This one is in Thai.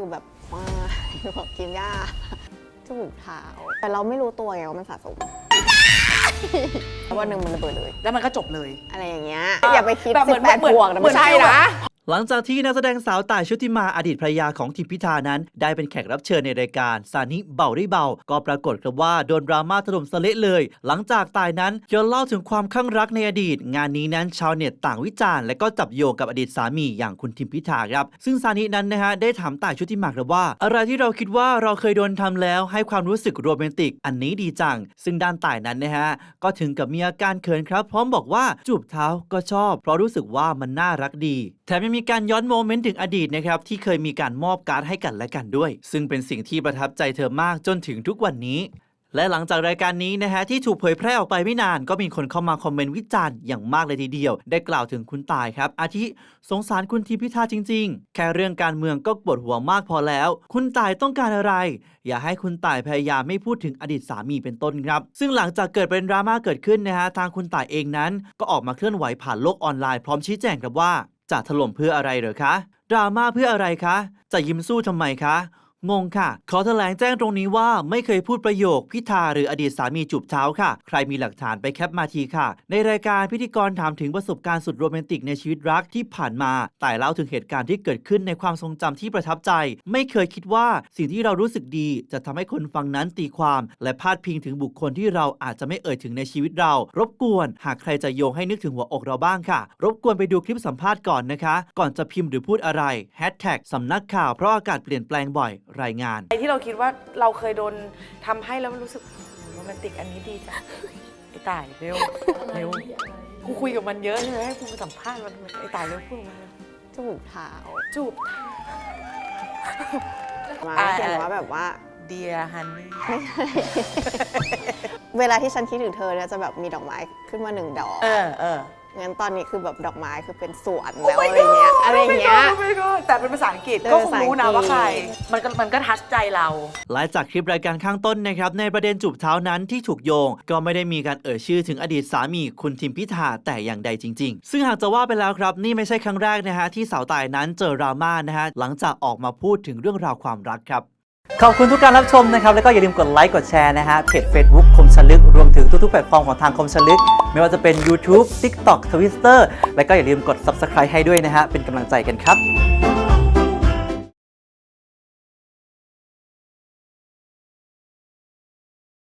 คือแบบว่าแบบกินหญ้าจูบเท้าแต่เราไม่รู้ตัวไงว่ามันสะสมวันหนึ่งมันระเบิดเลย แล้วมันก็จบเลย อะไรอย่างเงี้ย อย่าไปคิดแบบเหสิมือบนแปดเหมือนบวกนะเหมืไม่อนใช่ฟิลแบบนะ หลังจากที่นักแสดงสาวต่ายชุติมาอดีตภรรยาของทิมพิธานั้น ได้เป็นแขกรับเชิญในรายการซานิเบาได้เบา ก็ปรากฏครับว่าโดนดราม่าถล่มสะเละเลย หลังจากตายนั้นย้อนเล่าถึงความข้างรักในอดีต งานนี้นั้นชาวเน็ตต่างวิจารณ์และก็จับโยงกับอดีตสามีอย่างคุณทิมพิธาครับ ซึ่งซานินั้นนะฮะได้ถามต่ายชุติมาครับว่า อะไรที่เราคิดว่าเราเคยโดนทำแล้วให้ความรู้สึกโรแมนติก อันนี้ดีจัง ซึ่งด้านต่ายนั้นนะฮะก็ถึงกับมีอาการเขินครับ พร้อมบอกว่าจูบเท้าก็ชอบ เพราะรู้สึกว่ามันน่ารักดี ถมยังมีการย้อนโมเมนต์ถึงอดีตนะครับที่เคยมีการมอบการ์ดให้กันและกันด้วย ซึ่งเป็นสิ่งที่ประทับใจเธอมากจนถึงทุกวันนี้ และหลังจากรายการนี้นะฮะที่ถูกเผยแพร่ออกไปไม่นาน ก็มีคนเข้ามาคอมเมนต์วิจารณ์อย่างมากเลยทีเดียว ได้กล่าวถึงคุณตายครับ อาทิสงสารคุณทีพิธาจริง ๆ แค่เรื่องการเมืองก็ปวดหัวมากพอแล้ว คุณตายต้องการอะไร อย่าให้คุณตายพยายามไม่พูดถึงอดีตสามีเป็นต้นครับ ซึ่งหลังจากเกิดเป็นดราม่าเกิดขึ้นนะฮะทางคุณตายเองนั้น ก็ออกมาเคลื่อนไหวผ่านโลกออนไลน์พร้อมชี้แจงครับว่า จะถล่มเพื่ออะไรเหรอคะ ดราม่าเพื่ออะไรคะ จะยิ้มสู้ทำไมคะ งงค่ะ ขอแถลงแจ้งตรงนี้ว่าไม่เคยพูดประโยคพิธาหรืออดีตสามีจูบเท้าค่ะ ใครมีหลักฐานไปแคปมาทีค่ะ ในรายการพิธีกรถามถึงประสบการณ์สุดโรแมนติกในชีวิตรักที่ผ่านมา แต่เล่าถึงเหตุการณ์ที่เกิดขึ้นในความทรงจำที่ประทับใจ ไม่เคยคิดว่าสิ่งที่เรารู้สึกดี จะทำให้คนฟังนั้นตีความ และพาดพิงถึงบุคคลที่เราอาจจะไม่เอ่ยถึงในชีวิตเรา รบกวน หากใครจะโยงให้นึกถึงหัวอกเราบ้างค่ะ รบกวนไปดูคลิปสัมภาษณ์ก่อนนะคะ ก่อนจะพิมพ์หรือพูดอะไรแฮชแท็กสำนักข่าวเพราะอากาศเปลี่ยนแปลงบ่อยรายงาน ไอ้ที่เราคิดว่าเราเคยโดนทำให้แล้วรู้สึกโรแมนติกอันนี้ดีจังไอ้ตายเร็วเร็วกูคุยกับมันเยอะใช่ไหมให้กูมาสัมภาษณ์มันไอ้ตายเร็วพูดมาเร็วจูบเท้าจูบ มาอ่า เขียนว่าแบบว่า เดียฮันนี่ เวลาที่ฉันคิดถึงเธอเนี่ยจะแบบมีดอกไม้ขึ้นมาหนึ่งดอก เออเออ งั้นตอนนี้คือแบบดอกไม้คือเป็นสวนแล้วอะไรเงี้ย อะไรเงี้ยไม่ก็ แต่เป็นภาษาอังกฤษเป็นก็คภางษารู้นะอังกฤษว่าใคร มันก็มันก็ทัชใจเราและจากคลิปรายการข้างต้นนะครับในประเด็นจูบเท้านั้นที่ถูกโยง ก็ไม่ได้มีการเอ่ยชื่อถึงอดีตสามีคุณทิมพิธาแต่อย่างใดจริง ๆ ซึ่งหากจะว่าไปแล้วครับ นี่ไม่ใช่ครั้งแรกนะฮะที่สาวตายนั้นเจอดราม่านะฮะหลังจากออกมาพูดถึงเรื่องราวความรักครับขอบคุณทุกการรับชมนะครับ แล้วก็อย่าลืมกดไลค์กดแชร์นะฮะเพจ Facebook คมชลึก รวมถึงทุกๆแพลตฟอร์มของทางคมชลึก ไม่ว่าจะเป็น YouTube TikTok Twitter แล้วก็อย่าลืมกด Subscribe ให้ด้วยนะฮะเป็นกำลังใจกันครับ